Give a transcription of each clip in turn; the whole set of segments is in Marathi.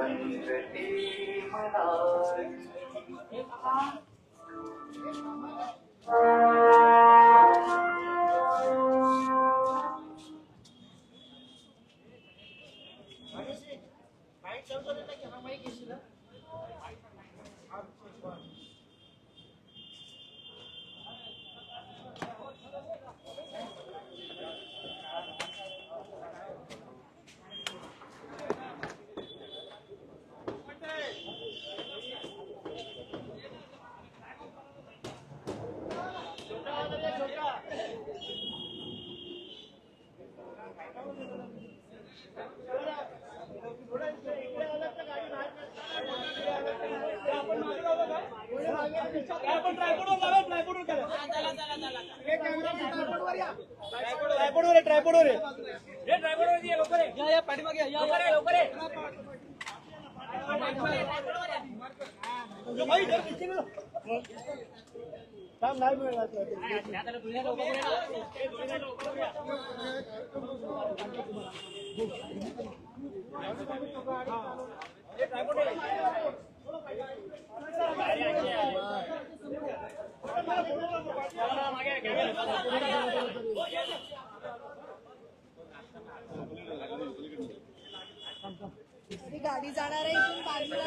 Thank you. ही राष्ट्रवादी काँग्रेस पार्टीचा यशवंतराव चव्हाण काम नाही चव्हाण साहेबांचा राष्ट्रवादी काँग्रेस बाजूला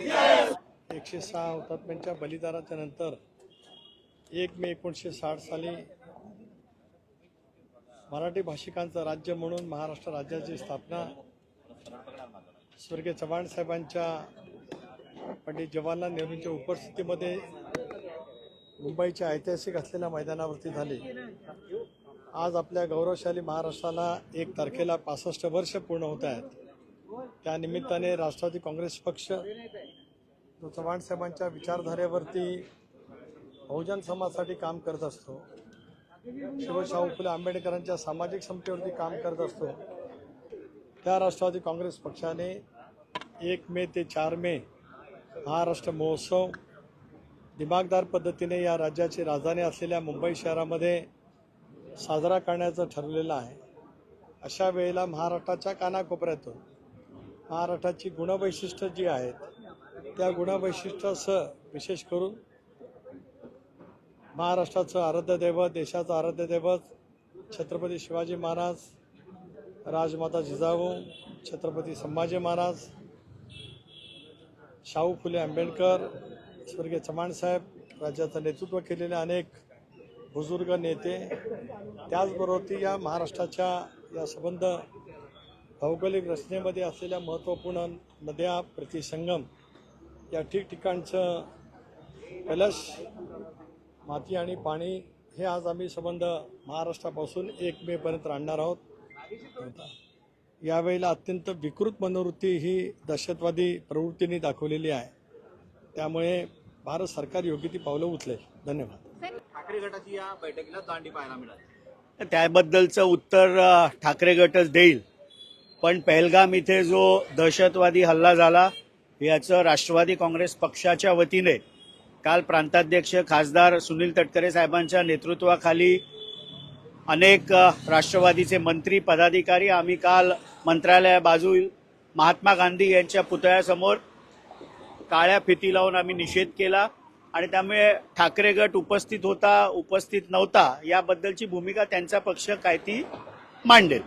एकशे सहा हुतात्म्यांच्या बलिदानाच्या नंतर एक मे एकोणीसशे साठ साली मराठी भाषिकांचं राज्य म्हणून महाराष्ट्र राज्याची स्थापना स्वर्गीय चव्हाण साहेबांच्या पंडित जवाहरलाल नेहरूंच्या उपस्थितीमध्ये मुंबईच्या ऐतिहासिक असलेल्या मैदानावरती झाली. आज आपल्या गौरवशाली महाराष्ट्राला एक तारखेला पासष्ट वर्ष पूर्ण होत आहेत. त्या निमित्ताने राष्ट्रवादी काँग्रेस पक्ष जो चव्हाण साहेबांच्या विचारधारेवरती बहुजन समाजासाठी काम करत असतो शिवशाहू फुले आंबेडकरांच्या सामाजिक समतेवरती काम करत असतो त्या राष्ट्रवादी काँग्रेस पक्षाने एक मे ते चार मे महाराष्ट्र महोत्सव दिमागदार पद्धतीने या राज्याची राजधानी असलेल्या मुंबई शहरामध्ये साजरा करण्याचं ठरलेलं आहे. अशा वेळेला महाराष्ट्राच्या कानाकोपऱ्यातून महाराष्ट्राची गुणवैशिष्ट्य जी आहेत त्या गुणवैशिष्ट्यासह विशेष करून महाराष्ट्राचं आराध्य दैवत देशाचं आराध्य दैवत छत्रपती शिवाजी महाराज राजमाता जिजाऊ छत्रपती संभाजी महाराज शाहू फुले आंबेडकर स्वर्गीय चव्हाणसाहेब राज्याचं नेतृत्व केलेले अनेक बुजुर्ग नेते त्याचबरोबर ती या महाराष्ट्राच्या या संबंध भौगोलिक रचनेमध्ये असलेल्या महत्त्वपूर्ण नद्या प्रतिसंगम या ठिकठिकाणचं कलश माती आणि पाणी हे आज आम्ही संबंध महाराष्ट्रापासून एक मेपर्यंत आणणार आहोत. यावेळेला अत्यंत विकृत मनोवृत्ती ही दहशतवादी प्रवृत्तीने दाखवलेली आहे. त्यामुळे भारत सरकार योग्य ती पावलं उचलेल. धन्यवाद. ठाकरे गटाची या बैठकीला दांडी पाहायला मिळाली. त्याबद्दलचं उत्तर ठाकरे गटच देईल. पण पहलगाम इथे जो दहशतवादी हल्ला झाला याचं राष्ट्रवादी काँग्रेस पक्षाच्या वतीने काल प्रांताध्यक्ष खासदार सुनील तटकरे साहेबांच्या नेतृत्वाखाली अनेक राष्ट्रवादीचे मंत्री पदाधिकारी आम्ही काल मंत्रालयाबाजू महात्मा गांधी यांच्या पुतळ्यासमोर काळ्या फिती लावून आम्ही निषेध केला आणि त्यामुळे ठाकरे गट उपस्थित होता उपस्थित नव्हता याबद्दलची भूमिका त्यांचा पक्ष काय ती मांडेल.